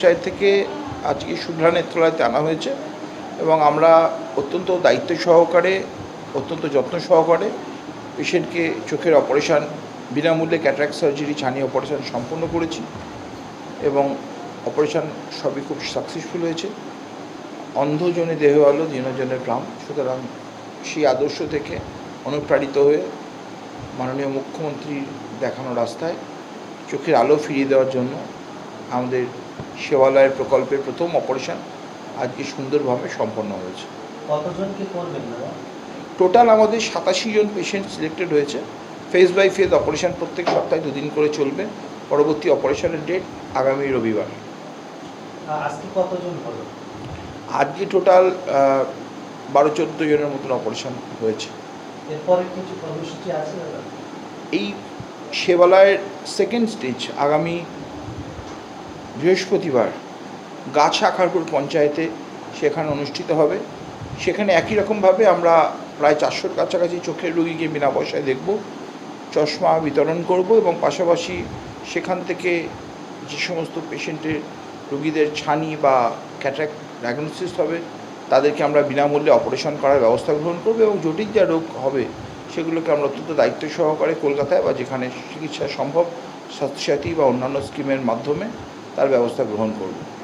পঞ্চায়েত থেকে আজকে শুভ্রা নেত্রালয়তে আনা হয়েছে এবং আমরা অত্যন্ত দায়িত্ব সহকারে, অত্যন্ত যত্ন সহকারে পেশেন্টকে চোখের অপারেশান, বিনামূল্যে ক্যাটারাক্ট সার্জারি ছানি অপারেশান সম্পন্ন করেছি এবং অপারেশান সবই খুব সাকসেসফুল হয়েছে। অন্ধজনে দেহ আলো দীনজনের প্রাণ। সুতরাং সেই আদর্শ থেকে অনুপ্রাণিত হয়ে মাননীয় মুখ্যমন্ত্রীর দেখানো রাস্তায় চোখের আলো ফিরিয়ে দেওয়ার জন্য আমাদের সেবালয়ের প্রকল্পের প্রথম অপারেশন আজকে সুন্দরভাবে সম্পন্ন হয়েছে। টোটাল আমাদের সাতাশি জন পেশেন্ট সিলেক্টেড হয়েছে। ফেজ বাই ফেজ অপারেশন প্রত্যেক সপ্তাহে দুদিন করে চলবে। পরবর্তী অপারেশনের ডেট আগামী রবিবার। আজকে কতজন হলো? আজকে টোটাল বারো চোদ্দ জনের মতন অপারেশন হয়েছে। এরপরে কিছু কর্মসূচি আছে এই সেবালয়ের সেকেন্ড স্টেজ আগামী বৃহস্পতিবার গাছা খারপুর পঞ্চায়েতে সেখানে অনুষ্ঠিত হবে। সেখানে একই রকমভাবে আমরা প্রায় চারশোর কাছাকাছি চোখের রুগীকে বিনা পয়সায় দেখব, চশমা বিতরণ করব এবং পাশাপাশি সেখান থেকে যে সমস্ত পেশেন্টের রুগীদের ছানি বা ক্যাট্রাক্ট ডায়াগনোসিস হবে, তাদেরকে আমরা বিনামূল্যে অপারেশন করার ব্যবস্থা গ্রহণ করব এবং জটিল যা রোগ হবে সেগুলোকে আমরা অত্যন্ত দায়িত্ব সহকারে কলকাতায় বা যেখানে চিকিৎসা সম্ভব, স্বাস্থ্যসাথী বা অন্যান্য স্কিমের মাধ্যমে তার ব্যবস্থা গ্রহণ করব।